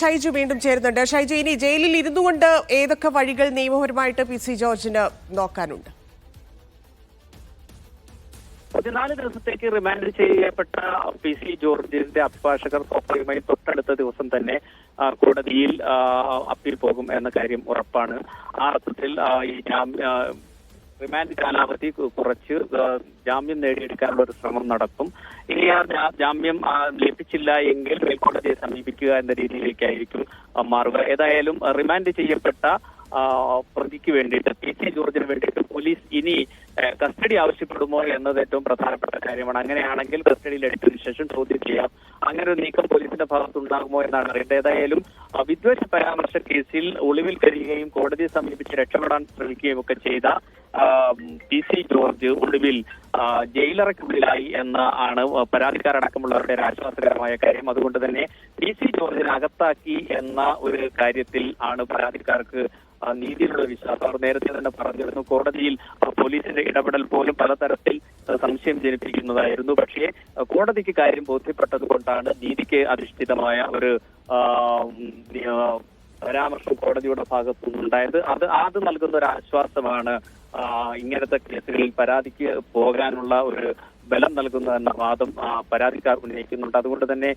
ഷൈജു വീണ്ടും ചേരുന്നുണ്ട്. ഷൈജു ഇനി ജയിലിൽ ഇരുന്നു കൊണ്ട് ഏതൊക്കെ വഴികൾ നിയമപരമായിട്ട് പി സി ജോർജിന് നോക്കാനുണ്ട്? പതിനാല് ദിവസത്തേക്ക് റിമാൻഡ് ചെയ്യപ്പെട്ട പി സി ജോർജിന്റെ അഭിഭാഷകർ സ്വപ്നയുമായി തൊട്ടടുത്ത ദിവസം തന്നെ കോടതിയിൽ അപ്പീൽ പോകും എന്ന കാര്യം ഉറപ്പാണ്. ആ അർത്ഥത്തിൽ ഈ റിമാൻഡ് കാലാവധി കുറച്ച് ജാമ്യം നേടിയെടുക്കാനുള്ള ഒരു ശ്രമം നടക്കും. ഇനി ആ ജാമ്യം ലഭിച്ചില്ല എങ്കിൽ ഹൈക്കോടതിയെ സമീപിക്കുക എന്ന രീതിയിലേക്കായിരിക്കും മാറുക. ഏതായാലും റിമാൻഡ് ചെയ്യപ്പെട്ട പ്രതിക്ക് വേണ്ടിയിട്ട് പി സി ജോർജിന് വേണ്ടിയിട്ട് പോലീസ് ഇനി കസ്റ്റഡി ആവശ്യപ്പെടുമോ എന്നത് ഏറ്റവും പ്രധാനപ്പെട്ട കാര്യമാണ്. അങ്ങനെയാണെങ്കിൽ കസ്റ്റഡിയിൽ എടുത്തതിനു ശേഷം ചോദ്യം ചെയ്യാം. അങ്ങനെ ഒരു നീക്കം പോലീസിന്റെ ഭാഗത്ത് ഉണ്ടാകുമോ എന്നാണ് അറിയേണ്ടത്. ഏതായാലും വിദ്വേഷ പരാമർശ കേസിൽ ഒളിവിൽ കഴിയുകയും കോടതിയെ സമീപിച്ച് രക്ഷപ്പെടാൻ ശ്രമിക്കുകയും ഒക്കെ ചെയ്ത പി സി ജോർജ് ഒടുവിൽ ജയിലറക്കുള്ളിലായി എന്ന ആണ് പരാതിക്കാരടക്കമുള്ളവരുടെ ആശ്വാസകരമായ കാര്യം. അതുകൊണ്ട് തന്നെ പി സി ജോർജിനെ അകത്താക്കി എന്ന ഒരു കാര്യത്തിൽ ആണ് പരാതിക്കാർക്ക് നീതിയിലുള്ള വിശ്വാസം. അവർ നേരത്തെ തന്നെ പറഞ്ഞിരുന്നു കോടതിയിൽ പോലീസിന്റെ ഇടപെടൽ പോലും പലതരത്തിൽ സംശയം ജനിപ്പിക്കുന്നതായിരുന്നു. പക്ഷേ കോടതിക്ക് കാര്യം ബോധ്യപ്പെട്ടത് കൊണ്ടാണ് നീതിക്ക് അധിഷ്ഠിതമായ ഒരു പരാമർശം കോടതിയുടെ ഭാഗത്തു നിന്നുണ്ടായത്. അത് അത് നൽകുന്ന ഒരു ആശ്വാസമാണ് ഇങ്ങനത്തെ കേസുകളിൽ പരാതിക്ക് പോകാനുള്ള ഒരു ബലം നൽകുന്നതെന്ന വാദം പരാതിക്കാർ ഉന്നയിക്കുന്നുണ്ട്. അതുകൊണ്ട് തന്നെ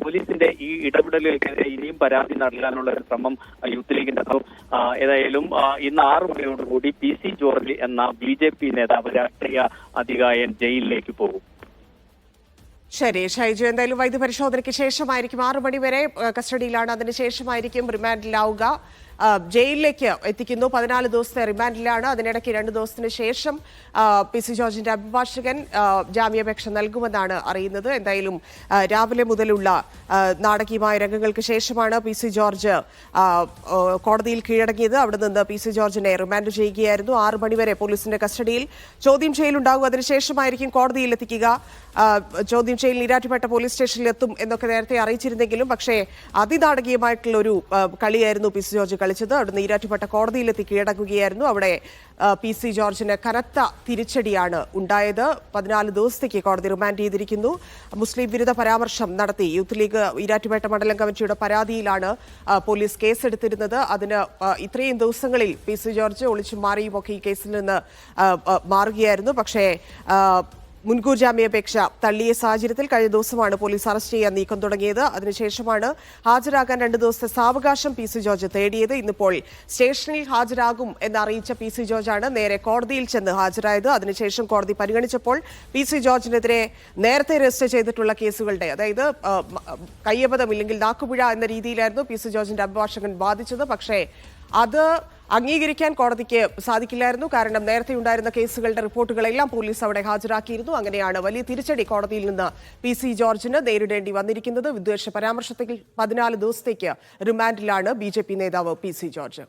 പോലീസിന്റെ ഈ ഇടപെടലുകൾക്കെതിരെ ഇനിയും പരാതി നൽകാനുള്ള ഒരു ശ്രമം യൂത്ത് ലീഗിന്റെ ഏതായാലും ഇന്ന് ആറു മണിയോടുകൂടി പി സി ജോർജ് എന്ന ബി ജെ പി നേതാവ് രാഷ്ട്രീയ അധികായൻ ജയിലിലേക്ക് പോകും. ശരി ഷൈജു എന്തായാലും വൈദ്യപരിശോധനയ്ക്ക് ശേഷമായിരിക്കും. ആറു മണി കസ്റ്റഡിയിലാണ്. അതിനുശേഷമായിരിക്കും റിമാൻഡിലാവുക. ജയിലിലേക്ക് എത്തിക്കുന്നു. പതിനാല് ദിവസത്തെ റിമാൻഡിലാണ്. അതിനിടയ്ക്ക് രണ്ട് ദിവസത്തിന് ശേഷം പി സി ജോർജിന്റെ അഭിഭാഷകൻ ജാമ്യാപേക്ഷ നൽകുമെന്നാണ് അറിയുന്നത്. എന്തായാലും രാവിലെ മുതലുള്ള നാടകീയമായ രംഗങ്ങൾക്ക് ശേഷമാണ് പി സി ജോർജ് കോടതിയിൽ കീഴടങ്ങിയത്. അവിടെ നിന്ന് പി സി ജോർജിനെ റിമാൻഡ് ചെയ്യുകയായിരുന്നു. ആറ് മണിവരെ പോലീസിന്റെ കസ്റ്റഡിയിൽ ചോദ്യം ചെയ്യലുണ്ടാകും. അതിനുശേഷമായിരിക്കും കോടതിയിൽ എത്തിക്കുക. ചോദ്യം ചെയ്യൽ നീരാറ്റുപേട്ട പോലീസ് സ്റ്റേഷനിൽ എത്തും എന്നൊക്കെ നേരത്തെ അറിയിച്ചിരുന്നെങ്കിലും പക്ഷേ അതിനാടകീയമായിട്ടുള്ള ഒരു കളിയായിരുന്നു പി സി ജോർജ് കളിച്ചത്. അവിടുന്ന് ഈരാറ്റുപേട്ട കോടതിയിലെത്തി കീഴടക്കുകയായിരുന്നു അവിടെ പി സി ജോർജിന് കനത്ത തിരിച്ചടിയാണ് ഉണ്ടായത്. പതിനാല് ദിവസത്തേക്ക് കോടതി റിമാൻഡ് ചെയ്തിരിക്കുന്നു. മുസ്ലിം വിരുദ്ധ പരാമർശം നടത്തി. യൂത്ത് ലീഗ് ഈരാറ്റുപേട്ട മണ്ഡലം കമ്മിറ്റിയുടെ പരാതിയിലാണ് പോലീസ് കേസെടുത്തിരുന്നത്. അതിന് ഇത്രയും ദിവസങ്ങളിൽ പി സി ജോർജ് ഒളിച്ചു മാറിയുമൊക്കെ ഈ കേസിൽ നിന്ന് മാറുകയായിരുന്നു. പക്ഷേ മുൻകൂർ ജാമ്യാപേക്ഷ തള്ളിയ സാഹചര്യത്തിൽ കഴിഞ്ഞ ദിവസമാണ് പോലീസ് അറസ്റ്റ് ചെയ്യാൻ നീക്കം തുടങ്ങിയത്. അതിനുശേഷമാണ് ഹാജരാകാൻ രണ്ട് ദിവസത്തെ സാവകാശം പി സി ജോർജ് തേടിയത്. ഇന്നിപ്പോൾ സ്റ്റേഷനിൽ ഹാജരാകും എന്നറിയിച്ച പി സി ജോർജാണ് നേരെ കോടതിയിൽ ചെന്ന് ഹാജരായത്. അതിനുശേഷം കോടതി പരിഗണിച്ചപ്പോൾ പി സി ജോർജിനെതിരെ നേരത്തെ രജിസ്റ്റർ ചെയ്തിട്ടുള്ള കേസുകളുടെ അതായത് കയ്യബദ്ധം ഇല്ലെങ്കിൽ നാക്കുപുഴ എന്ന രീതിയിലായിരുന്നു പി സി ജോർജിന്റെ അഭിഭാഷകൻ വാദിച്ചത്. പക്ഷേ അത് അംഗീകരിക്കാൻ കോടതിക്ക് സാധിക്കില്ലായിരുന്നു. കാരണം നേരത്തെ ഉണ്ടായിരുന്ന കേസുകളുടെ റിപ്പോർട്ടുകളെല്ലാം പോലീസ് അവിടെ ഹാജരാക്കിയിരുന്നു. അങ്ങനെയാണ് വലിയ തിരിച്ചടി കോടതിയിൽ നിന്ന് പി സി ജോർജിന് നേരിടേണ്ടി വന്നിരിക്കുന്നത്. വിദ്വേഷ പരാമർശത്തിൽ പതിനാല് ദിവസത്തേക്ക് റിമാൻഡിലാണ് ബി നേതാവ് പി സി ജോർജ്.